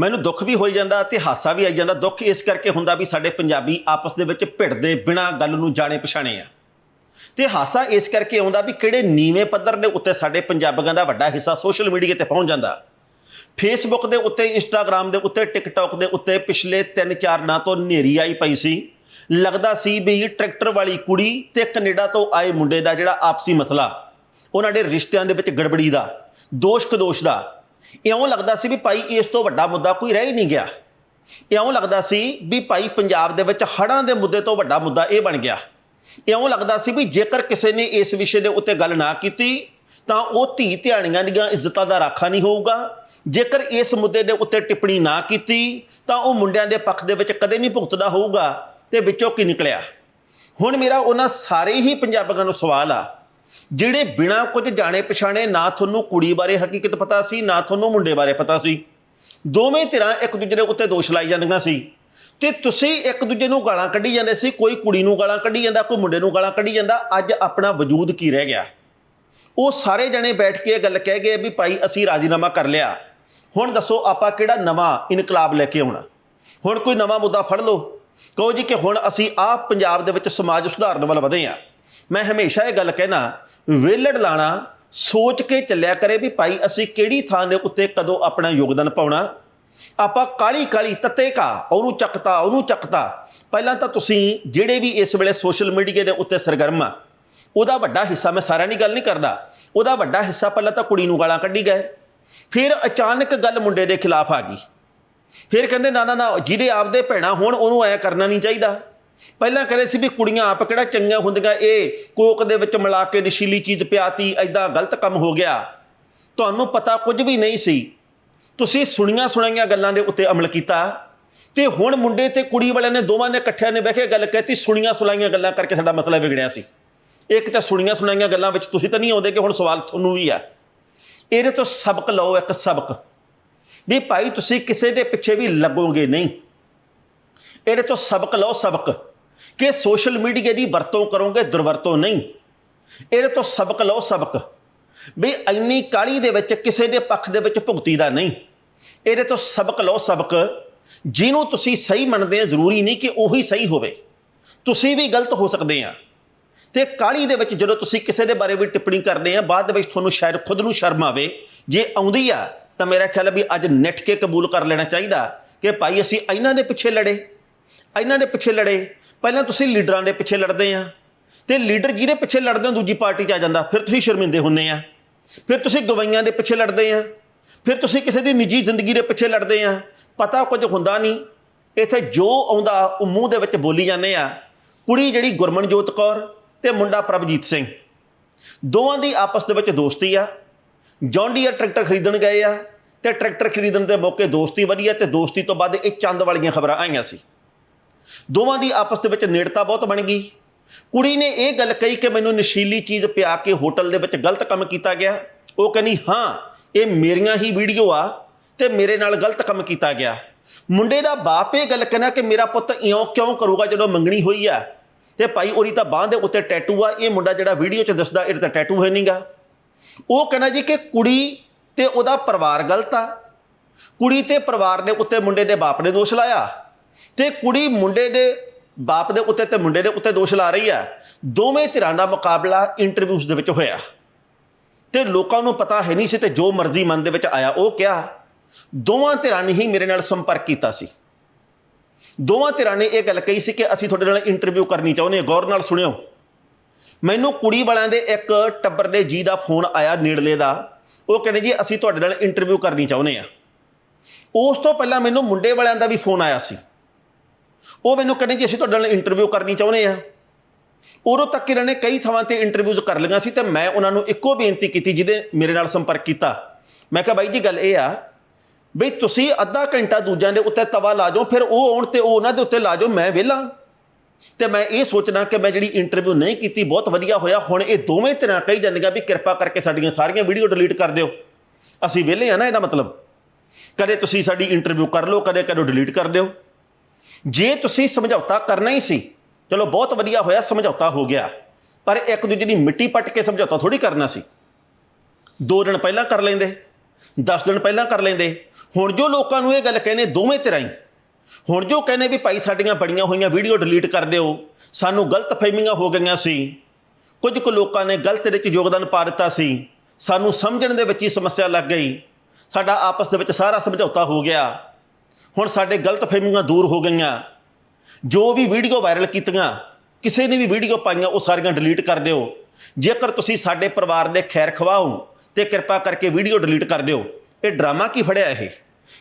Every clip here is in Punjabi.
ਮੈਨੂੰ ਦੁੱਖ ਵੀ ਹੋਈ ਜਾਂਦਾ ਤੇ ਹਾਸਾ ਵੀ ਆਈ ਜਾਂਦਾ। ਦੁੱਖ ਇਸ ਕਰਕੇ ਹੁੰਦਾ ਵੀ ਸਾਡੇ ਪੰਜਾਬੀ ਆਪਸ ਦੇ ਵਿੱਚ ਭਿੜਦੇ ਬਿਨਾਂ ਗੱਲ ਨੂੰ ਜਾਣੇ ਪਛਾਣੇ ਆ। ਤੇ ਹਾਸਾ ਇਸ ਕਰਕੇ ਆਉਂਦਾ ਵੀ ਕਿਹੜੇ ਨੀਵੇਂ ਪੱਧਰ ਦੇ ਉੱਤੇ ਸਾਡੇ ਪੰਜਾਬੀਆਂ ਦਾ ਵੱਡਾ ਹਿੱਸਾ ਸੋਸ਼ਲ ਮੀਡੀਆ ਤੇ ਪਹੁੰਚ ਜਾਂਦਾ। ਫੇਸਬੁੱਕ ਦੇ ਉੱਤੇ ਇੰਸਟਾਗ੍ਰam ਦੇ ਉੱਤੇ ਟਿਕਟੌਕ ਦੇ ਉੱਤੇ ਪਿਛਲੇ 3-4 ਦਿਨਾਂ ਤੋਂ ਨੇਰੀ ਆਈ ਪਈ ਸੀ। ਲੱਗਦਾ ਸੀ ਵੀ ਟਰੈਕਟਰ ਵਾਲੀ ਕੁੜੀ ਤੇ ਕੈਨੇਡਾ ਤੋਂ ਆਏ ਮੁੰਡੇ ਦਾ ਜਿਹੜਾ ਆਪਸੀ ਮਸਲਾ, ਉਹਨਾਂ ਦੇ ਰਿਸ਼ਤਿਆਂ ਦੇ ਵਿੱਚ ਗੜਬੜੀ ਦਾ ਦੋਸ਼ ਕਦੋਸ਼ ਦਾ ਇਉਂ ਲੱਗਦਾ ਸੀ ਵੀ ਭਾਈ ਇਸ ਤੋਂ ਵੱਡਾ ਮੁੱਦਾ ਕੋਈ ਰਹਿ ਹੀ ਨਹੀਂ ਗਿਆ। ਇਉਂ ਲੱਗਦਾ ਸੀ ਵੀ ਭਾਈ ਪੰਜਾਬ ਦੇ ਵਿੱਚ ਹੜ੍ਹਾਂ ਦੇ ਮੁੱਦੇ ਤੋਂ ਵੱਡਾ ਮੁੱਦਾ ਇਹ ਬਣ ਗਿਆ। ਇਉਂ ਲੱਗਦਾ ਸੀ ਵੀ ਜੇਕਰ ਕਿਸੇ ਨੇ ਇਸ ਵਿਸ਼ੇ ਦੇ ਉੱਤੇ ਗੱਲ ਨਾ ਕੀਤੀ, ਤਾਂ ਉਹ ਧੀ ਧਿਆਣੀਆਂ ਦੀਆਂ ਇੱਜ਼ਤਾਂ ਦਾ ਰਾਖਾ ਨਹੀਂ ਹੋਊਗਾ। ਜੇਕਰ ਇਸ ਮੁੱਦੇ ਦੇ ਉੱਤੇ ਟਿੱਪਣੀ ਨਾ ਕੀਤੀ, ਤਾਂ ਉਹ ਮੁੰਡਿਆਂ ਦੇ ਪੱਖ ਦੇ ਵਿੱਚ ਕਦੇ ਨਹੀਂ ਭੁਗਤਦਾ ਹੋਊਗਾ ਤੇ ਵਿੱਚੋਂ ਕੀ ਨਿਕਲਿਆ? ਹੁਣ ਮੇਰਾ ਉਹਨਾਂ ਸਾਰੇ ਹੀ ਪੰਜਾਬੀਆਂ ਨੂੰ ਸਵਾਲ ਆ ਜਿਹੜੇ ਬਿਨਾਂ ਕੁਝ ਜਾਣੇ ਪਛਾਣੇ ਨਾ ਤੁਹਾਨੂੰ ਕੁੜੀ ਬਾਰੇ ਹਕੀਕਤ ਪਤਾ ਸੀ, ਨਾ ਤੁਹਾਨੂੰ ਮੁੰਡੇ ਬਾਰੇ ਪਤਾ ਸੀ। ਦੋਵੇਂ ਧਿਰਾਂ ਇੱਕ ਦੂਜੇ ਦੇ ਉੱਤੇ ਦੋਸ਼ ਲਾਈ ਜਾਂਦੀਆਂ ਸੀ। ਤੇ ਤੁਸੀਂ ਇੱਕ ਦੂਜੇ ਨੂੰ ਗਾਲਾਂ ਕੱਢੀ ਜਾਂਦੇ ਸੀ, ਕੋਈ ਕੁੜੀ ਨੂੰ ਗਾਲਾਂ ਕੱਢੀ ਜਾਂਦਾ, ਕੋਈ ਮੁੰਡੇ ਨੂੰ ਗਾਲਾਂ ਕੱਢੀ ਜਾਂਦਾ, ਅੱਜ ਆਪਣਾ ਵਜੂਦ ਕੀ ਰਹਿ ਗਿਆ? ਉਹ ਸਾਰੇ ਜਣੇ ਬੈਠ ਕੇ ਇਹ ਗੱਲ ਕਹਿ ਗਏ ਵੀ ਭਾਈ ਅਸੀਂ ਰਾਜ਼ੀਨਾਮਾ ਕਰ ਲਿਆ। ਹੁਣ ਦੱਸੋ ਆਪਾਂ ਕਿਹੜਾ ਨਵਾਂ ਇਨਕਲਾਬ ਲੈ ਕੇ ਆਉਣਾ? ਹੁਣ ਕੋਈ ਨਵਾਂ ਮੁੱਦਾ ਫੜ ਲਓ। ਕਹੋ ਜੀ ਕਿ ਹੁਣ ਅਸੀਂ ਆਹ ਪੰਜਾਬ ਦੇ ਵਿੱਚ ਸਮਾਜ ਸੁਧਾਰਨ ਵੱਲ ਵਧੇ ਆ ਮੈਂ ਹਮੇਸ਼ਾ ਇਹ ਗੱਲ ਕਹਿਣਾ, ਵੇਲੜ ਲਾਣਾ ਸੋਚ ਕੇ ਚੱਲਿਆ ਕਰੇ ਵੀ ਭਾਈ ਅਸੀਂ ਕਿਹੜੀ ਥਾਂ ਦੇ ਉੱਤੇ ਕਦੋਂ ਆਪਣਾ ਯੋਗਦਾਨ ਪਾਉਣਾ। ਆਪਾਂ ਕਾਲੀ ਕਾਲੀ ਤੱਤੇ ਕਾ, ਉਹਨੂੰ ਚੱਕਤਾ ਉਹਨੂੰ ਚੱਕਤਾ। ਪਹਿਲਾਂ ਤਾਂ ਤੁਸੀਂ ਜਿਹੜੇ ਵੀ ਇਸ ਵੇਲੇ ਸੋਸ਼ਲ ਮੀਡੀਆ ਦੇ ਉੱਤੇ ਸਰਗਰਮ ਆ, ਉਹਦਾ ਵੱਡਾ ਹਿੱਸਾ ਮੈਂ ਸਾਰਿਆਂ ਦੀ ਗੱਲ ਨਹੀਂ ਕਰਦਾ। ਉਹਦਾ ਵੱਡਾ ਹਿੱਸਾ ਪਹਿਲਾਂ ਤਾਂ ਕੁੜੀ ਨੂੰ ਗਾਲਾਂ ਕੱਢੀ ਗਏ। ਫਿਰ ਅਚਾਨਕ ਗੱਲ ਮੁੰਡੇ ਦੇ ਖਿਲਾਫ ਆ ਗਈ। ਫਿਰ ਕਹਿੰਦੇ, ਨਾ ਨਾ ਨਾ, ਜਿਹਦੇ ਆਪਦੇ ਭੈਣਾ ਹੋਣ ਉਹਨੂੰ ਐ ਕਰਨਾ ਨਹੀਂ ਚਾਹੀਦਾ। ਪਹਿਲਾਂ ਕਹਿੰਦੇ ਸੀ ਵੀ ਕੁੜੀਆਂ ਆਪ ਕਿਹੜਾ ਚੰਗੀਆਂ ਹੁੰਦੀਆਂ? ਇਹ ਕੋਕ ਦੇ ਵਿੱਚ ਮਿਲਾ ਕੇ ਨਸ਼ੀਲੀ ਚੀਜ਼ ਪਿਆਤੀ ਐਦਾਂ ਗਲਤ ਕੰਮ ਹੋ ਗਿਆ। ਤੁਹਾਨੂੰ ਪਤਾ ਕੁਝ ਵੀ ਨਹੀਂ ਸੀ। ਤੁਸੀਂ ਸੁਣੀਆਂ ਸੁਣਾਈਆਂ ਗੱਲਾਂ ਦੇ ਉੱਤੇ ਅਮਲ ਕੀਤਾ। ਤੇ ਹੁਣ ਮੁੰਡੇ ਤੇ ਕੁੜੀ ਵਾਲਿਆਂ ਨੇ ਦੋਵਾਂ ਨੇ ਇਕੱਠਿਆਂ ਨੇ ਬਹਿ ਕੇ ਗੱਲ ਕਹਿਤੀ, ਸੁਣੀਆਂ ਸੁਣਾਈਆਂ ਗੱਲਾਂ ਕਰਕੇ ਸਾਡਾ ਮਸਲਾ ਵਿਗੜਿਆ ਸੀ। ਇੱਕ ਤਾਂ ਸੁਣੀਆਂ ਸੁਣਾਈਆਂ ਗੱਲਾਂ ਵਿੱਚ ਤੁਸੀਂ ਤਾਂ ਨਹੀਂ ਆਉਂਦੇ ਕਿ ਹੁਣ ਸਵਾਲ ਤੁਹਾਨੂੰ ਵੀ ਆ। ਇਹਦੇ ਤੋਂ ਸਬਕ ਲਓ, ਇੱਕ ਸਬਕ। ਵੀ ਭਾਈ ਤੁਸੀਂ ਕਿਸੇ ਦੇ ਪਿੱਛੇ ਵੀ ਲੱਗੋਗੇ ਨਹੀਂ। ਇਹਦੇ ਤੋਂ ਸਬਕ ਲਓ, ਸਬਕ। ਕਿ ਸੋਸ਼ਲ ਮੀਡੀਆ ਦੀ ਵਰਤੋਂ ਕਰੋਗੇ, ਦੁਰਵਰਤੋਂ ਨਹੀਂ। ਇਹਦੇ ਤੋਂ ਸਬਕ ਲਓ ਸਬਕ। ਵੀ ਇੰਨੀ ਕਾਲੀ ਦੇ ਵਿੱਚ ਕਿਸੇ ਦੇ ਪੱਖ ਦੇ ਵਿੱਚ ਭੁਗਤੀ ਦਾ ਨਹੀਂ। ਇਹਦੇ ਤੋਂ ਸਬਕ ਲਓ ਸਬਕ। ਜਿਹਨੂੰ ਤੁਸੀਂ ਸਹੀ ਮੰਨਦੇ ਆ, ਜ਼ਰੂਰੀ ਨਹੀਂ ਕਿ ਉਹੀ ਸਹੀ ਹੋਵੇ। ਤੁਸੀਂ ਵੀ ਗਲਤ ਹੋ ਸਕਦੇ ਆ। ਤੇ ਕਾਲੀ ਦੇ ਵਿੱਚ ਜਦੋਂ ਤੁਸੀਂ ਕਿਸੇ ਦੇ ਬਾਰੇ ਵੀ ਟਿੱਪਣੀ ਕਰਦੇ ਆ, ਬਾਅਦ ਦੇ ਵਿੱਚ ਤੁਹਾਨੂੰ ਸ਼ਾਇਦ ਖੁਦ ਨੂੰ ਸ਼ਰਮ ਆਵੇ। ਜੇ ਆਉਂਦੀ ਆ, ਤਾਂ ਮੇਰਾ ਖਿਆਲ ਵੀ ਅੱਜ ਨਿੱਠ ਕੇ ਕਬੂਲ ਕਰ ਲੈਣਾ ਚਾਹੀਦਾ ਕਿ ਭਾਈ ਅਸੀਂ ਇਹਨਾਂ ਦੇ ਪਿੱਛੇ ਲੜੇ। ਇਹਨਾਂ ਦੇ ਪਿੱਛੇ ਲੜੇ। ਪਹਿਲਾਂ ਤੁਸੀਂ ਲੀਡਰਾਂ ਦੇ ਪਿੱਛੇ ਲੜਦੇ ਆ, ਤੇ ਲੀਡਰ ਜਿਹਦੇ ਪਿੱਛੇ ਲੜਦੇ ਹੋ, ਦੂਜੀ ਪਾਰਟੀ 'ਚ ਆ ਜਾਂਦਾ। ਫਿਰ ਤੁਸੀਂ ਸ਼ਰਮਿੰਦੇ ਹੁੰਨੇ ਆ। ਫਿਰ ਤੁਸੀਂ ਗਵਾਈਆਂ ਦੇ ਪਿੱਛੇ ਲੜਦੇ ਆ। ਫਿਰ ਤੁਸੀਂ ਕਿਸੇ ਦੀ ਨਿੱਜੀ ਜ਼ਿੰਦਗੀ ਦੇ ਪਿੱਛੇ ਲੜਦੇ ਆ। ਪਤਾ ਕੁਝ ਹੁੰਦਾ ਨਹੀਂ। ਇੱਥੇ ਜੋ ਆਉਂਦਾ, ਉਹ ਮੂੰਹ ਦੇ ਵਿੱਚ ਬੋਲੀ ਜਾਂਦੇ ਆ। ਕੁੜੀ ਜਿਹੜੀ ਗੁਰਮਨਜੋਤ ਕੌਰ ਤੇ ਮੁੰਡਾ ਪ੍ਰਭਜੀਤ ਸਿੰਘ। ਦੋਵਾਂ ਦੀ ਆਪਸ ਦੇ ਵਿੱਚ ਦੋਸਤੀ ਆ। ਜੌਂਡੀਆ ਟਰੈਕਟਰ ਖਰੀਦਣ ਗਏ ਆ ਤੇ ਟਰੈਕਟਰ ਖਰੀਦਣ ਦੇ ਮੌਕੇ ਦੋਸਤੀ ਵਧੀ ਆ ਤੇ ਦੋਸਤੀ ਤੋਂ ਬਾਅਦ ਇਹ ਚੰਦ ਵਾਲੀਆਂ ਖਬਰਾਂ ਆਈਆਂ ਸੀ। ਦੋਵਾਂ ਦੀ ਆਪਸ ਦੇ ਵਿੱਚ ਨੇੜਤਾ ਬਹੁਤ ਬਣ ਗਈ। ਕੁੜੀ ਨੇ ਇਹ ਗੱਲ ਕਹੀ ਕਿ ਮੈਨੂੰ ਨਸ਼ੀਲੀ ਚੀਜ਼ ਪਿਆ ਕੇ ਹੋਟਲ ਦੇ ਵਿੱਚ ਗਲਤ ਕੰਮ ਕੀਤਾ ਗਿਆ। ਉਹ ਕਹਿੰਦੀ, ਹਾਂ, ਇਹ ਮੇਰੀਆਂ ਹੀ ਵੀਡੀਓ ਆ ਤੇ ਮੇਰੇ ਨਾਲ ਗਲਤ ਕੰਮ ਕੀਤਾ ਗਿਆ। ਮੁੰਡੇ ਦਾ ਬਾਪ ਇਹ ਗੱਲ ਕਹਿੰਦਾ ਕਿ ਮੇਰਾ ਪੁੱਤ ਇਉਂ ਕਿਉਂ ਕਰੂਗਾ ਜਦੋਂ ਮੰਗਣੀ ਹੋਈ ਆ? ਤੇ ਭਾਈ, ਉਹਦੀ ਤਾਂ ਬਾਹ ਦੇ ਉੱਤੇ ਟੈਟੂ ਆ, ਇਹ ਮੁੰਡਾ ਜਿਹੜਾ ਵੀਡੀਓ 'ਚ ਦੱਸਦਾ, ਇਹਦੇ ਤਾਂ ਟੈਟੂ ਹੈ ਨਹੀਂਗਾ। ਉਹ ਕਹਿੰਦਾ ਜੀ ਕਿ ਕੁੜੀ ਤੇ ਉਹਦਾ ਪਰਿਵਾਰ ਗਲਤ ਆ। ਕੁੜੀ ਤੇ ਪਰਿਵਾਰ ਨੇ ਉੱਤੇ ਮੁੰਡੇ ਦੇ ਬਾਪ ਨੇ ਦੋਸ਼ ਲਾਇਆ। ਤੇ ਕੁੜੀ ਮੁੰਡੇ ਦੇ ਬਾਪ ਦੇ ਉੱਤੇ ਤੇ ਮੁੰਡੇ ਦੇ ਉੱਤੇ ਦੋਸ਼ ਲਾ ਰਹੀ ਆ ਦੋਵੇਂ ਧਿਰਾਂ ਦਾ ਮੁਕਾਬਲਾ ਇੰਟਰਵਿਊਜ਼ ਦੇ ਵਿੱਚ ਹੋਇਆ। ਤੇ ਲੋਕਾਂ ਨੂੰ ਪਤਾ ਹੈ ਨਹੀਂ ਸੀ ਤੇ ਜੋ ਮਰਜ਼ੀ ਮਨ ਦੇ ਵਿੱਚ ਆਇਆ, ਉਹ ਕਿਹਾ, ਦੋਵਾਂ ਧਿਰਾਂ ਨੇ ਹੀ ਮੇਰੇ ਨਾਲ ਸੰਪਰਕ ਕੀਤਾ ਸੀ। ਦੋਵਾਂ ਧਿਰਾਂ ਨੇ ਇਹ ਗੱਲ ਕਹੀ ਸੀ ਕਿ ਅਸੀਂ ਤੁਹਾਡੇ ਨਾਲ ਇੰਟਰਵਿਊ ਕਰਨੀ ਚਾਹੁੰਦੇ ਹਾਂ। ਗੌਰ ਨਾਲ ਸੁਣਿਓ। ਮੈਨੂੰ ਕੁੜੀ ਵਾਲਿਆਂ ਦੇ ਇੱਕ ਟੱਬਰ ਦੇ ਜੀ ਦਾ ਫੋਨ ਆਇਆ ਨੇੜਲੇ ਦਾ। ਉਹ ਕਹਿੰਦੇ ਜੀ, ਅਸੀਂ ਤੁਹਾਡੇ ਨਾਲ ਇੰਟਰਵਿਊ ਕਰਨੀ ਚਾਹੁੰਦੇ ਆ ਉਸ ਤੋਂ ਪਹਿਲਾਂ ਮੈਨੂੰ ਮੁੰਡੇ ਵਾਲਿਆਂ ਦਾ ਵੀ ਫੋਨ ਆਇਆ ਸੀ। ਉਹ ਮੈਨੂੰ ਕਹਿੰਦੇ ਜੀ, ਅਸੀਂ ਤੁਹਾਡੇ ਨਾਲ ਇੰਟਰਵਿਊ ਕਰਨੀ ਚਾਹੁੰਦੇ ਆ ਉਦੋਂ ਤੱਕ ਇਹਨਾਂ ਨੇ ਕਈ ਥਾਵਾਂ ਤੇ ਇੰਟਰਵਿਊਜ਼ ਕਰ ਲਈਆਂ ਸੀ ਤੇ ਮੈਂ ਉਹਨਾਂ ਨੂੰ ਇੱਕੋ ਬੇਨਤੀ ਕੀਤੀ ਜਿਹਦੇ ਮੇਰੇ ਨਾਲ ਸੰਪਰਕ ਕੀਤਾ। ਮੈਂ ਕਿਹਾ, ਬਾਈ ਜੀ, ਗੱਲ ਇਹ ਆ ਬਈ ਤੁਸੀਂ ਅੱਧਾ ਘੰਟਾ ਦੂਜਿਆਂ ਦੇ ਉੱਤੇ ਤਵਾ ਲਾ ਜਾਓ, ਫਿਰ ਉਹ ਆਉਣ ਤੇ ਉਹ ਉਹਨਾਂ ਦੇ ਉੱਤੇ ਲਾ ਜਾਓ, ਮੈਂ ਵਿਹਲਾ। ਤੇ ਮੈਂ ਇਹ ਸੋਚਣਾ ਕਿ ਮੈਂ ਜਿਹੜੀ ਇੰਟਰਵਿਊ ਨਹੀਂ ਕੀਤੀ, ਬਹੁਤ ਵਧੀਆ ਹੋਇਆ। ਹੁਣ ਇਹ ਦੋਵੇਂ ਤਰ੍ਹਾਂ ਕਹੀ ਜਾਂਦੀਆਂ ਵੀ ਕਿਰਪਾ ਕਰਕੇ ਸਾਡੀਆਂ ਸਾਰੀਆਂ ਵੀਡੀਓ ਡਿਲੀਟ ਕਰ ਦਿਓ। ਅਸੀਂ ਵਿਹਲੇ ਆ ਨਾ, ਇਹਦਾ ਮਤਲਬ। ਕਦੇ ਤੁਸੀਂ ਸਾਡੀ ਇੰਟਰਵਿਊ ਕਰ ਲਓ, ਕਦੇ ਕਦੇ ਡਿਲੀਟ ਕਰ ਦਿਓ। ਜੇ ਤੁਸੀਂ ਸਮਝੌਤਾ ਕਰਨਾ ਹੀ ਸੀ, ਚਲੋ ਬਹੁਤ ਵਧੀਆ ਹੋਇਆ, ਸਮਝੌਤਾ ਹੋ ਗਿਆ। ਪਰ ਇੱਕ ਦੂਜੇ ਦੀ ਮਿੱਟੀ ਪੱਟ ਕੇ ਸਮਝੌਤਾ ਥੋੜੀ ਕਰਨਾ ਸੀ। ਦੋ ਦਿਨ ਪਹਿਲਾਂ ਕਰ ਲੈਂਦੇ 10 ਦਿਨ ਪਹਿਲਾਂ ਕਰ ਲੈਂਦੇ। ਹੁਣ ਜੋ ਲੋਕਾਂ ਨੂੰ ਇਹ ਗੱਲ ਕਹਿੰਦੇ, ਦੋਵੇਂ ਤਰ੍ਹਾਂ ਹੀ। ਹੁਣ ਜੋ ਕਹਿੰਦੇ ਵੀ ਭਾਈ ਸਾਡੀਆਂ ਬੜੀਆਂ ਹੋਈਆਂ ਵੀਡੀਓ ਡਿਲੀਟ ਕਰ ਦਿਓ, ਸਾਨੂੰ ਗਲਤ ਫਹਿਮੀਆਂ ਹੋ ਗਈਆਂ ਸੀ। ਕੁਝ ਕੁ ਲੋਕਾਂ ਨੇ ਗਲਤ ਵਿੱਚ ਯੋਗਦਾਨ ਪਾ ਦਿੱਤਾ ਸੀ। ਸਾਨੂੰ ਸਮਝਣ ਦੇ ਵਿੱਚ ਹੀ ਸਮੱਸਿਆ ਲੱਗ ਗਈ। ਸਾਡਾ ਆਪਸ ਦੇ ਵਿੱਚ ਸਾਰਾ ਸਮਝੌਤਾ ਹੋ ਗਿਆ। ਹੁਣ ਸਾਡੇ ਗਲਤ ਫਹਿਮੀਆਂ ਦੂਰ ਹੋ ਗਈਆਂ। ਜੋ ਵੀ ਵੀਡੀਓ ਵਾਇਰਲ ਕੀਤੀਆਂ, ਕਿਸੇ ਨੇ ਵੀ ਵੀਡੀਓ ਪਾਈਆਂ, ਉਹ ਸਾਰੀਆਂ ਡਿਲੀਟ ਕਰ ਦਿਓ। ਜੇਕਰ ਤੁਸੀਂ ਸਾਡੇ ਪਰਿਵਾਰ ਦੇ ਖੈਰ ਖਵਾਓ, ਤੇ ਕਿਰਪਾ ਕਰਕੇ ਵੀਡੀਓ ਡਿਲੀਟ ਕਰ ਦਿਓ। ਇਹ ਡਰਾਮਾ ਕੀ ਫੜਿਆ ਇਹ?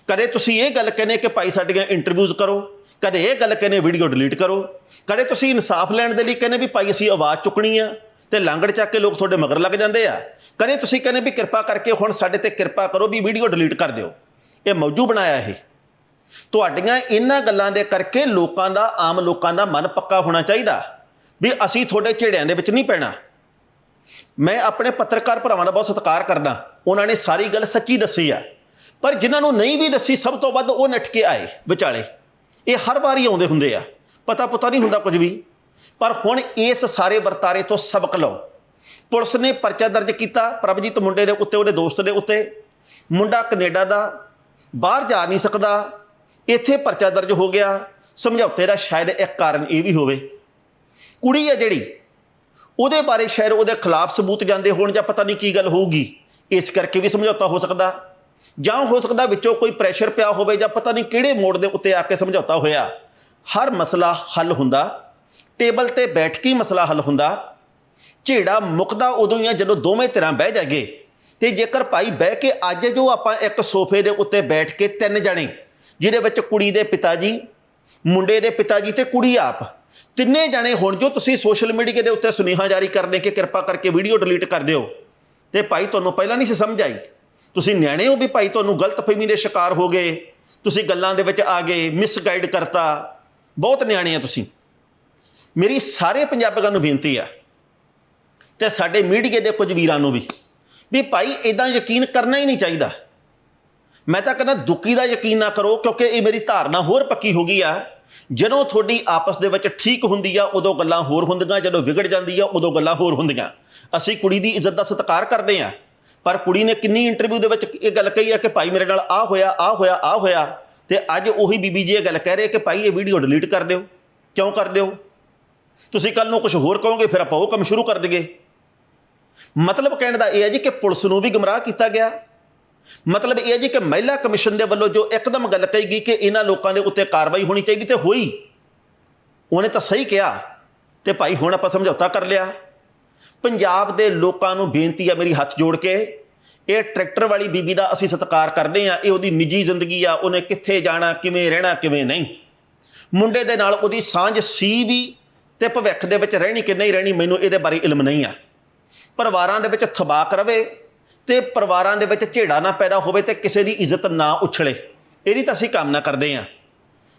ਕਦੇ ਤੁਸੀਂ ਇਹ ਗੱਲ ਕਹਿੰਦੇ ਕਿ ਭਾਈ ਸਾਡੀਆਂ ਇੰਟਰਵਿਊਜ਼ ਕਰੋ, ਕਦੇ ਇਹ ਗੱਲ ਕਹਿੰਦੇ ਵੀਡੀਓ ਡਿਲੀਟ ਕਰੋ, ਕਦੇ ਤੁਸੀਂ ਇਨਸਾਫ ਲੈਣ ਦੇ ਲਈ ਕਹਿੰਦੇ ਵੀ ਭਾਈ ਅਸੀਂ ਆਵਾਜ਼ ਚੁੱਕਣੀ ਆ, ਤੇ ਲਾਂਗੜ ਚੱਕ ਕੇ ਲੋਕ ਤੁਹਾਡੇ ਮਗਰ ਲੱਗ ਜਾਂਦੇ ਆ। ਕਦੇ ਤੁਸੀਂ ਕਹਿੰਦੇ ਵੀ ਕਿਰਪਾ ਕਰਕੇ ਹੁਣ ਸਾਡੇ ਤੇ ਕਿਰਪਾ ਕਰੋ ਵੀ ਵੀਡੀਓ ਡਿਲੀਟ ਕਰ ਦਿਓ। ਇਹ ਮੌਜੂ ਬਣਾਇਆ ਇਹ। ਤੁਹਾਡੀਆਂ ਇਹਨਾਂ ਗੱਲਾਂ ਦੇ ਕਰਕੇ ਲੋਕਾਂ ਦਾ, ਆਮ ਲੋਕਾਂ ਦਾ ਮਨ ਪੱਕਾ ਹੋਣਾ ਚਾਹੀਦਾ ਵੀ ਅਸੀਂ ਤੁਹਾਡੇ ਝੇੜਿਆਂ ਦੇ ਵਿੱਚ ਨਹੀਂ ਪੈਣਾ। ਮੈਂ ਆਪਣੇ ਪੱਤਰਕਾਰ ਭਰਾਵਾਂ ਦਾ ਬਹੁਤ ਸਤਿਕਾਰ ਕਰਦਾ। ਉਹਨਾਂ ਨੇ ਸਾਰੀ ਗੱਲ ਸੱਚੀ ਦੱਸੀ ਆ। ਪਰ ਜਿਨ੍ਹਾਂ ਨੂੰ ਨਹੀਂ ਵੀ ਦੱਸੀ, ਸਭ ਤੋਂ ਵੱਧ ਉਹ ਨੱਠ ਕੇ ਆਏ ਵਿਚਾਲੇ। ਇਹ ਹਰ ਵਾਰੀ ਆਉਂਦੇ ਹੁੰਦੇ ਆ। ਪਤਾ ਪਤਾ ਨਹੀਂ ਹੁੰਦਾ ਕੁਝ ਵੀ। ਪਰ ਹੁਣ ਇਸ ਸਾਰੇ ਵਰਤਾਰੇ ਤੋਂ ਸਬਕ ਲਓ। ਪੁਲਿਸ ਨੇ ਪਰਚਾ ਦਰਜ ਕੀਤਾ ਪ੍ਰਭਜੀਤ ਮੁੰਡੇ ਦੇ ਉੱਤੇ, ਉਹਦੇ ਦੋਸਤ ਦੇ ਉੱਤੇ। ਮੁੰਡਾ ਕੈਨੇਡਾ ਦਾ, ਬਾਹਰ ਜਾ ਨਹੀਂ ਸਕਦਾ। ਇੱਥੇ ਪਰਚਾ ਦਰਜ ਹੋ ਗਿਆ। ਸਮਝੌਤੇ ਦਾ ਸ਼ਾਇਦ ਇੱਕ ਕਾਰਨ ਇਹ ਵੀ ਹੋਵੇ। ਕੁੜੀ ਹੈ ਜਿਹੜੀ, ਉਹਦੇ ਬਾਰੇ ਸ਼ਾਇਦ ਉਹਦੇ ਖਿਲਾਫ ਸਬੂਤ ਜਾਂਦੇ ਹੋਣ ਜਾਂ ਪਤਾ ਨਹੀਂ ਕੀ ਗੱਲ ਹੋਊਗੀ। ਇਸ ਕਰਕੇ ਵੀ ਸਮਝੌਤਾ ਹੋ ਸਕਦਾ। ਜਾਂ ਹੋ ਸਕਦਾ ਵਿੱਚੋਂ ਕੋਈ ਪ੍ਰੈਸ਼ਰ ਪਿਆ ਹੋਵੇ ਜਾਂ ਪਤਾ ਨਹੀਂ ਕਿਹੜੇ ਮੋੜ ਦੇ ਉੱਤੇ ਆ ਕੇ ਸਮਝੌਤਾ ਹੋਇਆ। ਹਰ ਮਸਲਾ ਹੱਲ ਹੁੰਦਾ। ਟੇਬਲ ਤੇ ਬੈਠ ਕੇ ਹੀ ਮਸਲਾ ਹੱਲ ਹੁੰਦਾ। ਝੇੜਾ ਮੁੱਕਦਾ ਉਦੋਂ ਹੀ ਆ ਜਦੋਂ ਦੋਵੇਂ ਧਿਰਾਂ ਬਹਿ ਜਾਗੇ ਤੇ ਜੇਕਰ ਭਾਈ ਬਹਿ ਕੇ ਅੱਜ ਜੋ ਆਪਾਂ ਇੱਕ ਸੋਫੇ ਦੇ ਉੱਤੇ ਬੈਠ ਕੇ ਤਿੰਨ ਜਣੇ ਜਿਹਦੇ ਵਿੱਚ ਕੁੜੀ ਦੇ ਪਿਤਾ ਜੀ ਮੁੰਡੇ ਦੇ ਪਿਤਾ ਜੀ ਤੇ ਕੁੜੀ ਆਪ। ਤਿੰਨੇ ਜਾਣੇ ਹੁਣ ਜੋ ਤੁਸੀਂ ਸੋਸ਼ਲ ਮੀਡੀਆ ਦੇ ਉੱਤੇ ਸੁਨੇਹਾ ਜਾਰੀ ਕਰਨੇ ਕਿ ਕਿਰਪਾ ਕਰਕੇ ਵੀਡੀਓ ਡਿਲੀਟ ਕਰ ਦਿਓ। ਤੇ ਭਾਈ ਤੁਹਾਨੂੰ ਪਹਿਲਾਂ ਨਹੀਂ ਸੀ ਸਮਝ ਆਈ। ਤੁਸੀਂ ਨਿਆਣੇ ਹੋ ਵੀ ਭਾਈ ਤੁਹਾਨੂੰ ਗਲਤਫਹਿਮੀ ਦੇ ਸ਼ਿਕਾਰ ਹੋ ਗਏ। ਤੁਸੀਂ ਗੱਲਾਂ ਦੇ ਵਿੱਚ ਆ ਗਏ ਮਿਸਗਾਈਡ ਕਰਤਾ। ਬਹੁਤ ਨਿਆਣੇ ਆ ਤੁਸੀਂ। ਮੇਰੀ ਸਾਰੇ ਪੰਜਾਬੀਆਂ ਨੂੰ ਬੇਨਤੀ ਆ ਤੇ ਸਾਡੇ ਮੀਡੀਆ ਦੇ ਕੁਝ ਵੀਰਾਂ ਨੂੰ ਵੀ ਵੀ ਭਾਈ ਇਦਾਂ ਯਕੀਨ ਕਰਨਾ ਹੀ ਨਹੀਂ ਚਾਹੀਦਾ। ਮੈਂ ਤਾਂ ਕਹਿੰਦਾ ਦੁੱਕੀ ਦਾ ਯਕੀਨ ਨਾ ਕਰੋ, ਕਿਉਂਕਿ ਇਹ ਮੇਰੀ ਧਾਰਨਾ ਹੋਰ ਪੱਕੀ ਹੋ ਗਈ ਆ। ਜਦੋਂ ਤੁਹਾਡੀ ਆਪਸ ਦੇ ਵਿੱਚ ਠੀਕ ਹੁੰਦੀ ਆ, ਉਦੋਂ ਗੱਲਾਂ ਹੋਰ ਹੁੰਦੀਆਂ, ਜਦੋਂ ਵਿਗੜ ਜਾਂਦੀ ਆ, ਉਦੋਂ ਗੱਲਾਂ ਹੋਰ ਹੁੰਦੀਆਂ। ਅਸੀਂ ਕੁੜੀ ਦੀ ਇੱਜ਼ਤ ਦਾ ਸਤਿਕਾਰ ਕਰਦੇ ਆ, ਪਰ ਕੁੜੀ ਨੇ ਕਿੰਨੀ ਇੰਟਰਵਿਊ ਦੇ ਵਿੱਚ ਇਹ ਗੱਲ ਕਹੀ ਆ ਕਿ ਭਾਈ ਮੇਰੇ ਨਾਲ ਆ ਹੋਇਆ ਆ ਹੋਇਆ ਆ ਹੋਇਆ, ਤੇ ਅੱਜ ਉਹੀ ਬੀਬੀ ਜੀ ਇਹ ਗੱਲ ਕਹਿ ਰਹੇ ਕਿ ਭਾਈ ਇਹ ਵੀਡੀਓ ਡਿਲੀਟ ਕਰ ਦਿਓ। ਕਿਉਂ ਕਰ ਦਿਓ? ਤੁਸੀਂ ਕੱਲ ਨੂੰ ਕੁਝ ਹੋਰ ਕਹੋਗੇ, ਫਿਰ ਆਪਾਂ ਉਹ ਕੰਮ ਸ਼ੁਰੂ ਕਰ ਦਈਏ। ਮਤਲਬ ਕਹਿਣ ਦਾ ਇਹ ਹੈ ਜੀ ਕਿ ਪੁਲਿਸ ਨੂੰ ਵੀ ਗਮਰਾਹ ਕੀਤਾ ਗਿਆ। ਮਤਲਬ ਇਹ ਹੈ ਜੀ ਕਿ ਮਹਿਲਾ ਕਮਿਸ਼ਨ ਦੇ ਵੱਲੋਂ ਜੋ ਇੱਕਦਮ ਗੱਲ ਕਹੀ ਗਈ ਕਿ ਇਹਨਾਂ ਲੋਕਾਂ ਦੇ ਉੱਤੇ ਕਾਰਵਾਈ ਹੋਣੀ ਚਾਹੀਦੀ ਤੇ ਹੋਈ। ਉਹਨੇ ਤਾਂ ਸਹੀ ਕਿਹਾ ਤੇ ਭਾਈ ਹੁਣ ਆਪਾਂ ਸਮਝੌਤਾ ਕਰ ਲਿਆ। ਪੰਜਾਬ ਦੇ ਲੋਕਾਂ ਨੂੰ ਬੇਨਤੀ ਆ ਮੇਰੀ ਹੱਥ ਜੋੜ ਕੇ, ਇਹ ਟਰੈਕਟਰ ਵਾਲੀ ਬੀਬੀ ਦਾ ਅਸੀਂ ਸਤਿਕਾਰ ਕਰਦੇ ਆ ਇਹ ਉਹਦੀ ਨਿੱਜੀ ਜ਼ਿੰਦਗੀ ਆ, ਉਹਨੇ ਕਿੱਥੇ ਜਾਣਾ, ਕਿਵੇਂ ਰਹਿਣਾ, ਕਿਵੇਂ ਨਹੀਂ। ਮੁੰਡੇ ਦੇ ਨਾਲ ਉਹਦੀ ਸਾਂਝ ਸੀ ਵੀ ਤੇ ਭਵਿੱਖ ਦੇ ਵਿੱਚ ਰਹਿਣੀ ਕਿ ਨਹੀਂ ਰਹਿਣੀ ਮੈਨੂੰ ਇਹਦੇ ਬਾਰੇ ਇਲਮ ਨਹੀਂ ਆ। ਪਰਿਵਾਰਾਂ ਦੇ ਵਿੱਚ ਥਬਾਕ ਰਵੇ ਤੇ ਪਰਿਵਾਰਾਂ ਦੇ ਵਿੱਚ ਝੇੜਾ ਨਾ ਪੈਦਾ ਹੋਵੇ ਤੇ ਕਿਸੇ ਦੀ ਇੱਜ਼ਤ ਨਾ ਉਛਲੇ। ਇਹਦੀ ਤਾਂ ਅਸੀਂ ਕਾਮਨਾ ਕਰਦੇ ਆ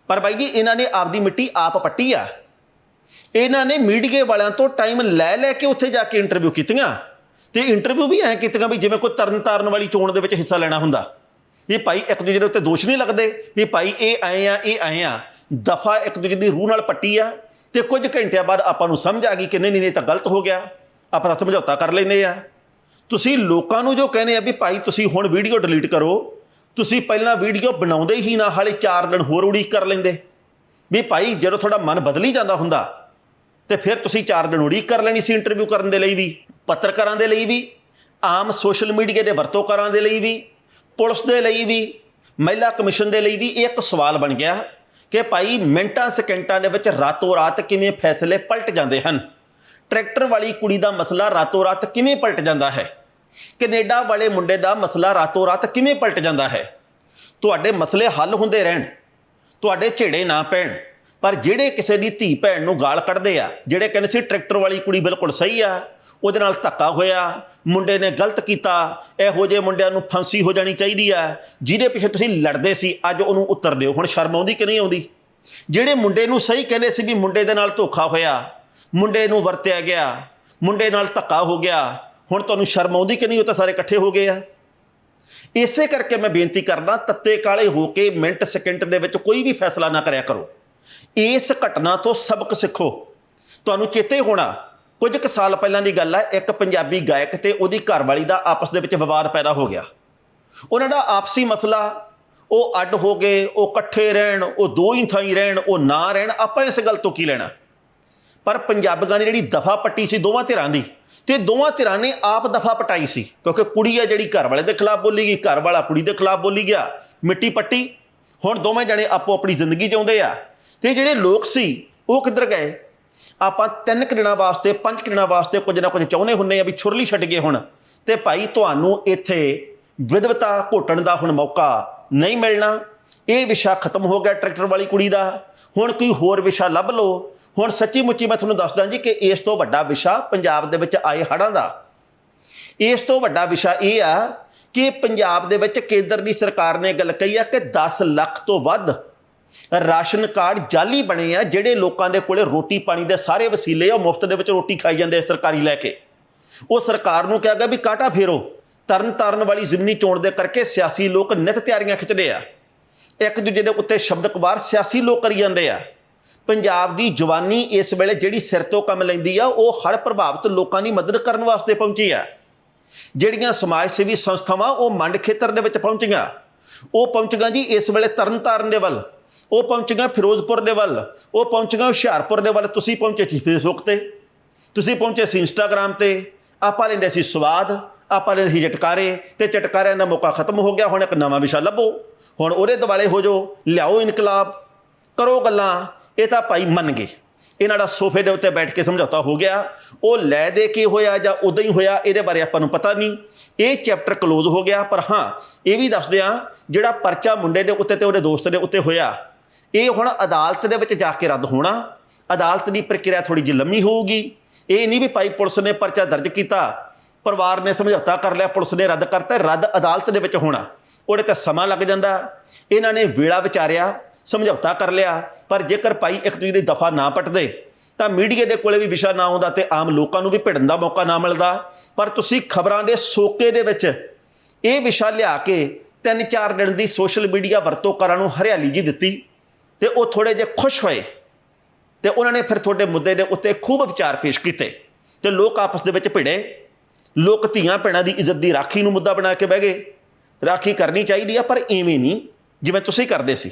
ਪਰ ਬਾਈ ਜੀ, ਇਹਨਾਂ ਨੇ ਆਪਦੀ ਮਿੱਟੀ ਆਪ ਪੱਟੀ ਆ। ਇਹਨਾਂ ਨੇ ਮੀਡੀਏ ਵਾਲਿਆਂ ਤੋਂ ਟਾਈਮ ਲੈ ਲੈ ਕੇ ਉੱਥੇ ਜਾ ਕੇ ਇੰਟਰਵਿਊ ਕੀਤੀਆਂ। ਤੇ ਇੰਟਰਵਿਊ ਵੀ ਐਂ ਕੀਤੀਆਂ ਵੀ ਜਿਵੇਂ ਕੋਈ ਤਰਨ ਤਾਰਨ ਵਾਲੀ ਚੋਣ ਦੇ ਵਿੱਚ ਹਿੱਸਾ ਲੈਣਾ ਹੁੰਦਾ। ਵੀ ਭਾਈ ਇੱਕ ਦੂਜੇ ਦੇ ਉੱਤੇ ਦੋਸ਼ ਨਹੀਂ ਲੱਗਦੇ। ਵੀ ਭਾਈ ਇਹ ਆਏ ਆ, ਇਹ ਆਏ ਆ। ਦਫਾ ਇੱਕ ਦੂਜੇ ਦੀ ਰੂਹ ਨਾਲ ਪੱਟੀ ਆ ਤੇ ਕੁਝ ਘੰਟਿਆਂ ਬਾਅਦ ਆਪਾਂ ਨੂੰ ਸਮਝ ਆ ਗਈ ਕਿ ਨਹੀਂ ਨਹੀਂ, ਇਹ ਤਾਂ ਗਲਤ ਹੋ ਗਿਆ। ਆਪਾਂ ਤਾਂ ਸਮਝੌਤਾ ਕਰ ਲੈਂਦੇ ਆ। ਤੁਸੀਂ ਲੋਕਾਂ ਨੂੰ ਜੋ ਕਹਿੰਦੇ ਆ ਵੀ ਭਾਈ ਤੁਸੀਂ ਹੁਣ ਵੀਡੀਓ ਡਿਲੀਟ ਕਰੋ, ਤੁਸੀਂ ਪਹਿਲਾਂ ਵੀਡੀਓ ਬਣਾਉਂਦੇ ਹੀ ਨਾ, ਹਾਲੇ ਚਾਰ ਦਿਨ ਹੋਰ ਉਡੀਕ ਕਰ ਲੈਂਦੇ। ਵੀ ਭਾਈ ਜਦੋਂ ਤੁਹਾਡਾ ਮਨ ਬਦਲੀ ਜਾਂਦਾ ਹੁੰਦਾ, ਤੇ ਫਿਰ ਤੁਸੀਂ ਚਾਰ ਦਿਨ ਉਡੀਕ ਕਰ ਲੈਣੀ ਸੀ ਇੰਟਰਵਿਊ ਕਰਨ ਦੇ ਲਈ ਵੀ, ਪੱਤਰਕਾਰਾਂ ਦੇ ਲਈ ਵੀ, ਆਮ ਸੋਸ਼ਲ ਮੀਡੀਆ ਦੇ ਵਰਤੋਂਕਾਰਾਂ ਦੇ ਲਈ ਵੀ, ਪੁਲਿਸ ਦੇ ਲਈ ਵੀ, ਮਹਿਲਾ ਕਮਿਸ਼ਨ ਦੇ ਲਈ ਵੀ ਇਹ ਇੱਕ ਸਵਾਲ ਬਣ ਗਿਆ ਕਿ ਭਾਈ ਮਿੰਟਾਂ ਸਕਿੰਟਾਂ ਦੇ ਵਿੱਚ ਰਾਤੋਂ ਰਾਤ ਕਿਵੇਂ ਫੈਸਲੇ ਪਲਟ ਜਾਂਦੇ ਹਨ? ਟਰੈਕਟਰ ਵਾਲੀ ਕੁੜੀ ਦਾ ਮਸਲਾ ਰਾਤੋਂ ਰਾਤ ਕਿਵੇਂ ਪਲਟ ਜਾਂਦਾ ਹੈ? ਕੈਨੇਡਾ ਵਾਲੇ ਮੁੰਡੇ ਦਾ ਮਸਲਾ ਰਾਤੋਂ ਰਾਤ ਕਿਵੇਂ ਪਲਟ ਜਾਂਦਾ ਹੈ? ਤੁਹਾਡੇ ਮਸਲੇ ਹੱਲ ਹੁੰਦੇ ਰਹਿਣ, ਤੁਹਾਡੇ ਝੇੜੇ ਨਾ ਪੈਣ, ਪਰ ਜਿਹੜੇ ਕਿਸੇ ਦੀ ਧੀ ਭੈਣ ਨੂੰ ਗਾਲ ਕੱਢਦੇ ਆ, ਜਿਹੜੇ ਕਹਿੰਦੇ ਸੀ ਟਰੈਕਟਰ ਵਾਲੀ ਕੁੜੀ ਬਿਲਕੁਲ ਸਹੀ ਆ, ਉਹਦੇ ਨਾਲ ਧੱਕਾ ਹੋਇਆ, ਮੁੰਡੇ ਨੇ ਗਲਤ ਕੀਤਾ, ਇਹੋ ਜਿਹੇ ਮੁੰਡਿਆਂ ਨੂੰ ਫਾਂਸੀ ਹੋ ਜਾਣੀ ਚਾਹੀਦੀ ਆ, ਜਿਹਦੇ ਪਿੱਛੇ ਤੁਸੀਂ ਲੜਦੇ ਸੀ, ਅੱਜ ਉਹਨੂੰ ਉੱਤਰ ਦਿਓ। ਹੁਣ ਸ਼ਰਮ ਆਉਂਦੀ ਕਿ ਨਹੀਂ ਆਉਂਦੀ? ਜਿਹੜੇ ਮੁੰਡੇ ਨੂੰ ਸਹੀ ਕਹਿੰਦੇ ਸੀ ਵੀ ਮੁੰਡੇ ਦੇ ਨਾਲ ਧੋਖਾ ਹੋਇਆ, ਮੁੰਡੇ ਨੂੰ ਵਰਤਿਆ ਗਿਆ, ਮੁੰਡੇ ਨਾਲ ਧੱਕਾ ਹੋ ਗਿਆ ਹੁਣ ਤੁਹਾਨੂੰ ਸ਼ਰਮ ਆਉਂਦੀ ਕਿ ਨਹੀਂ, ਉਹ ਤਾਂ ਸਾਰੇ ਇਕੱਠੇ ਹੋ ਗਏ ਆ। ਇਸੇ ਕਰਕੇ ਮੈਂ ਬੇਨਤੀ ਕਰਦਾ, ਤੱਤੇ ਕਾਲੇ ਹੋ ਕੇ ਮਿੰਟ, ਸਕਿੰਟ ਦੇ ਵਿੱਚ ਕੋਈ ਵੀ ਫੈਸਲਾ ਨਾ ਕਰਿਆ ਕਰੋ। ਇਸ ਘਟਨਾ ਤੋਂ ਸਬਕ ਸਿੱਖੋ। ਤੁਹਾਨੂੰ ਚੇਤੇ ਹੋਣਾ, ਕੁਝ ਕੁ ਸਾਲ ਪਹਿਲਾਂ ਦੀ ਗੱਲ ਹੈ ਇੱਕ ਪੰਜਾਬੀ ਗਾਇਕ ਤੇ ਉਹਦੀ ਘਰਵਾਲੀ ਦਾ ਆਪਸ ਦੇ ਵਿੱਚ ਵਿਵਾਦ ਪੈਦਾ ਹੋ ਗਿਆ। ਉਹਨਾਂ ਦਾ ਆਪਸੀ ਮਸਲਾ, ਉਹ ਅੱਡ ਹੋ ਗਏ, ਉਹ ਇਕੱਠੇ ਰਹਿਣ, ਉਹ ਦੋ ਹੀ ਥਾਈ ਰਹਿਣ, ਉਹ ਨਾ ਰਹਿਣ, ਆਪਾਂ ਇਸ ਗੱਲ ਤੋਂ ਕੀ ਲੈਣਾ? ਪਰ ਪੰਜਾਬੀਆਂ ਨੇ ਜਿਹੜੀ ਦਫਾ ਪੱਟੀ ਸੀ ਦੋਵਾਂ ਧਿਰਾਂ ਦੀ, ਤੇ ਦੋਵਾਂ ਧਿਰਾਂ ਨੇ ਆਪ ਦਫਾ ਪਟਾਈ ਸੀ, ਕਿਉਂਕਿ ਕੁੜੀ ਆ ਜਿਹੜੀ ਘਰ ਵਾਲੇ ਦੇ ਖਿਲਾਫ ਬੋਲੀ ਗਈ, ਘਰ ਵਾਲਾ ਕੁੜੀ ਦੇ ਖਿਲਾਫ ਬੋਲੀ ਗਿਆ, ਮਿੱਟੀ ਪੱਟੀ, ਹੁਣ ਦੋਵੇਂ ਜਣੇ ਆਪੋ ਆਪਣੀ ਜ਼ਿੰਦਗੀ ਜਿਉਂਦੇ ਆ, ਤੇ ਜਿਹੜੇ ਲੋਕ ਸੀ, ਉਹ ਕਿੱਧਰ ਗਏ? ਆਪਾਂ ਤਿੰਨ ਕੁ ਵਾਸਤੇ, ਪੰਜ ਕੁ ਵਾਸਤੇ ਕੁਝ ਨਾ ਕੁਝ ਚਾਹੁੰਦੇ ਹੁੰਨੇ ਆ ਵੀ ਛੁਰਲੀ ਛੱਡ ਗਏ ਹੁਣ, ਤੇ ਭਾਈ ਤੁਹਾਨੂੰ ਇੱਥੇ ਵਿਦਵਤਾ ਘੋਟਣ ਦਾ ਹੁਣ ਮੌਕਾ ਨਹੀਂ ਮਿਲਣਾ, ਇਹ ਵਿਸ਼ਾ ਖਤਮ ਹੋ ਗਿਆ ਟਰੈਕਟਰ ਵਾਲੀ ਕੁੜੀ ਦਾ, ਹੁਣ ਕੋਈ ਹੋਰ ਵਿਸ਼ਾ ਲੱਭ ਲਓ ਹੁਣ ਸੱਚੀ ਮੁੱਚੀ ਮੈਂ ਤੁਹਾਨੂੰ ਦੱਸਦਾ ਜੀ ਕਿ ਇਸ ਤੋਂ ਵੱਡਾ ਵਿਸ਼ਾ ਪੰਜਾਬ ਦੇ ਵਿੱਚ ਆਏ ਹੜ੍ਹਾਂ ਦਾ। ਇਸ ਤੋਂ ਵੱਡਾ ਵਿਸ਼ਾ ਇਹ ਆ ਕਿ ਪੰਜਾਬ ਦੇ ਵਿੱਚ ਕੇਂਦਰ ਦੀ ਸਰਕਾਰ ਨੇ ਗੱਲ ਕਹੀ ਆ ਕਿ 10 ਲੱਖ ਤੋਂ ਵੱਧ ਰਾਸ਼ਨ ਕਾਰਡ ਜਾਲੀ ਬਣੇ ਆ, ਜਿਹੜੇ ਲੋਕਾਂ ਦੇ ਕੋਲੇ ਰੋਟੀ ਪਾਣੀ ਦੇ ਸਾਰੇ ਵਸੀਲੇ ਆ, ਉਹ ਮੁਫਤ ਦੇ ਵਿੱਚ ਰੋਟੀ ਖਾਈ ਜਾਂਦੇ ਸਰਕਾਰੀ ਲੈ ਕੇ। ਉਹ ਸਰਕਾਰ ਨੂੰ ਕਿਹਾ ਗਿਆ ਵੀ ਕਾਟਾ ਫੇਰੋ ਤਰਨ ਤਾਰਨ ਵਾਲੀ ਜ਼ਿਮਨੀ ਚੋਣ ਦੇ ਕਰਕੇ ਸਿਆਸੀ ਲੋਕ ਨਿਤ ਤਿਆਰੀਆਂ ਖਿੱਚਦੇ ਆ। ਇੱਕ ਦੂਜੇ ਦੇ ਉੱਤੇ ਸ਼ਬਦਕ ਵਾਰ ਸਿਆਸੀ ਲੋਕ ਕਰੀ ਜਾਂਦੇ ਆ। ਪੰਜਾਬ ਦੀ ਜਵਾਨੀ ਇਸ ਵੇਲੇ ਜਿਹੜੀ ਸਿਰ ਤੋਂ ਕੰਮ ਲੈਂਦੀ ਆ, ਉਹ ਹੜ੍ਹ ਪ੍ਰਭਾਵਿਤ ਲੋਕਾਂ ਦੀ ਮਦਦ ਕਰਨ ਵਾਸਤੇ ਪਹੁੰਚੀ ਆ। ਜਿਹੜੀਆਂ ਸਮਾਜ ਸੇਵੀ ਸੰਸਥਾਵਾਂ ਉਹ ਮੰਡ ਖੇਤਰ ਦੇ ਵਿੱਚ ਪਹੁੰਚੀਆਂ। ਉਹ ਪਹੁੰਚੀਆਂ ਜੀ ਇਸ ਵੇਲੇ ਤਰਨਤਾਰਨ ਦੇ ਵੱਲ, ਉਹ ਪਹੁੰਚੀਆਂ ਫਿਰੋਜ਼ਪੁਰ ਦੇ ਵੱਲ, ਉਹ ਪਹੁੰਚੀਆਂ ਹੁਸ਼ਿਆਰਪੁਰ ਦੇ ਵੱਲ। ਤੁਸੀਂ ਪਹੁੰਚੇ ਸੀ ਫੇਸਬੁੱਕ ਤੇ, ਤੁਸੀਂ ਪਹੁੰਚੇ ਸੀ ਇੰਸਟਾਗ੍ਰam ਤੇ, ਆਪਾਂ ਲੈਂਦੇ ਸੀ ਸਵਾਦ, ਆਪਾਂ ਲੈਂਦੇ ਸੀ ਝਟਕਾਰੇ ਤੇ ਝਟਕਾਰਿਆਂ ਦਾ ਮੌਕਾ ਖਤਮ ਹੋ ਗਿਆ। ਹੁਣ ਇੱਕ ਨਵਾਂ ਵਿਸ਼ਾ ਲੱਭੋ, ਹੁਣ ਉਹਦੇ ਦਿਵਾਲੇ ਹੋ ਜਾਓ, ਲਿਆਓ ਇਨਕਲਾਬ, ਕਰੋ ਗੱਲਾਂ। ਇਹ ਤਾਂ ਭਾਈ ਮੰਨ ਗਏ। ਇਹਨਾਂ ਦਾ ਸੋਫੇ ਦੇ ਉੱਤੇ ਬੈਠ ਕੇ ਸਮਝੌਤਾ ਹੋ ਗਿਆ। ਉਹ ਲੈ ਦੇ ਕੇ ਹੋਇਆ ਜਾਂ ਉਦਾਂ ਹੀ ਹੋਇਆ, ਇਹਦੇ ਬਾਰੇ ਆਪਾਂ ਨੂੰ ਪਤਾ ਨਹੀਂ। ਇਹ ਚੈਪਟਰ ਕਲੋਜ਼ ਹੋ ਗਿਆ, ਪਰ ਹਾਂ, ਇਹ ਵੀ ਦੱਸਦੇ ਆ ਜਿਹੜਾ ਪਰਚਾ ਮੁੰਡੇ ਦੇ ਉੱਤੇ ਤੇ ਉਹਦੇ ਦੋਸਤ ਦੇ ਉੱਤੇ ਹੋਇਆ, ਇਹ ਹੁਣ ਅਦਾਲਤ ਦੇ ਵਿੱਚ ਜਾ ਕੇ ਰੱਦ ਹੋਣਾ। ਅਦਾਲਤ ਦੀ ਪ੍ਰਕਿਰਿਆ ਥੋੜੀ ਜਿਹੀ ਲੰਮੀ ਹੋਊਗੀ। ਇਹ ਨਹੀਂ ਵੀ ਭਾਈ ਪੁਲਿਸ ਨੇ ਪਰਚਾ ਦਰਜ ਕੀਤਾ, ਪਰਿਵਾਰ ਨੇ ਸਮਝੌਤਾ ਕਰ ਲਿਆ, ਪੁਲਿਸ ਨੇ ਰੱਦ ਕਰਤਾ, ਰੱਦ ਅਦਾਲਤ ਦੇ ਵਿੱਚ ਹੋਣਾ। ਉਹਦੇ ਤੇ ਸਮਾਂ ਲੱਗ ਜਾਂਦਾ। ਇਹਨਾਂ ਨੇ ਵੇਲਾ ਵਿਚਾਰਿਆ। ਸਮਝੌਤਾ ਕਰ ਲਿਆ, ਪਰ ਜੇਕਰ ਭਾਈ ਇੱਕ ਦੂਜੇ ਦੀ ਦਫਾ ਨਾ ਪਟਦੇ, ਤਾਂ ਮੀਡੀਆ ਦੇ ਕੋਲੇ ਵੀ ਵਿਸ਼ਾ ਨਾ ਆਉਂਦਾ ਤੇ ਆਮ ਲੋਕਾਂ ਨੂੰ ਵੀ ਭਿੜਨ ਦਾ ਮੌਕਾ ਨਾ ਮਿਲਦਾ। ਪਰ ਤੁਸੀਂ ਖਬਰਾਂ ਦੇ ਸੋਕੇ ਦੇ ਵਿੱਚ ਇਹ ਵਿਸ਼ਾ ਲਿਆ ਕੇ ਤਿੰਨ ਚਾਰ ਦਿਨ ਦੀ ਸੋਸ਼ਲ ਮੀਡੀਆ ਵਰਤੋਂਕਾਰਾਂ ਨੂੰ ਹਰਿਆਲੀ ਜੀ ਦਿੱਤੀ ਤੇ ਉਹ ਥੋੜੇ ਜਿਹਾ ਖੁਸ਼ ਹੋਏ ਤੇ ਉਹਨਾਂ ਨੇ ਫਿਰ ਤੁਹਾਡੇ ਮੁੱਦੇ ਦੇ ਉੱਤੇ ਖੂਬ ਵਿਚਾਰ ਪੇਸ਼ ਕੀਤੇ ਤੇ ਲੋਕ ਆਪਸ ਦੇ ਵਿੱਚ ਭਿੜੇ। ਲੋਕ ਧੀਆਂ ਭੈਣਾਂ ਦੀ ਇੱਜ਼ਤ ਦੀ ਰਾਖੀ ਨੂੰ ਮੁੱਦਾ ਬਣਾ ਕੇ ਬਹਿ ਗਏ। ਰਾਖੀ ਕਰਨੀ ਚਾਹੀਦੀ ਆ, ਪਰ ਐਵੇਂ ਨਹੀਂ, ਜਿਵੇਂ ਤੁਸੀਂ ਕਰਦੇ ਸੀ।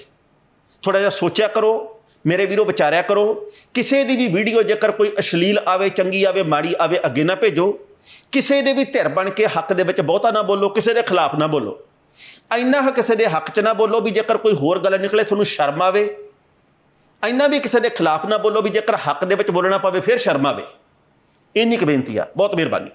ਥੋੜਾ ਜਿਹਾ ਸੋਚਿਆ ਕਰੋ, ਮੇਰੇ ਵੀਰੋ ਵਿਚਾਰਿਆ ਕਰੋ, ਕਿਸੇ ਦੀ ਵੀ ਵੀਡੀਓ ਜੇਕਰ ਕੋਈ ਅਸ਼ਲੀਲ ਆਵੇ, ਚੰਗੀ ਆਵੇ, ਮਾੜੀ ਆਵੇ, ਅੱਗੇ ਨਾ ਭੇਜੋ, ਕਿਸੇ ਦੇ ਵੀ ਧਿਰ ਬਣ ਕੇ ਹੱਕ ਦੇ ਵਿੱਚ ਬਹੁਤਾ ਨਾ ਬੋਲੋ, ਕਿਸੇ ਦੇ ਖਿਲਾਫ ਨਾ ਬੋਲੋ। ਇੰਨਾ ਹੀ ਕਿਸੇ ਦੇ ਹੱਕ 'ਚ ਨਾ ਬੋਲੋ ਵੀ ਜੇਕਰ ਕੋਈ ਹੋਰ ਗੱਲ ਨਿਕਲੇ ਤੁਹਾਨੂੰ ਸ਼ਰਮ ਆਵੇ। ਇੰਨਾ ਵੀ ਕਿਸੇ ਦੇ ਖਿਲਾਫ ਨਾ ਬੋਲੋ ਵੀ ਜੇਕਰ ਹੱਕ ਦੇ ਵਿੱਚ ਬੋਲਣਾ ਪਵੇ, ਫਿਰ ਸ਼ਰਮ ਆਵੇ। ਇੰਨੀ ਕੁ ਬੇਨਤੀ ਆ। ਬਹੁਤ ਮਿਹਰਬਾਨੀ।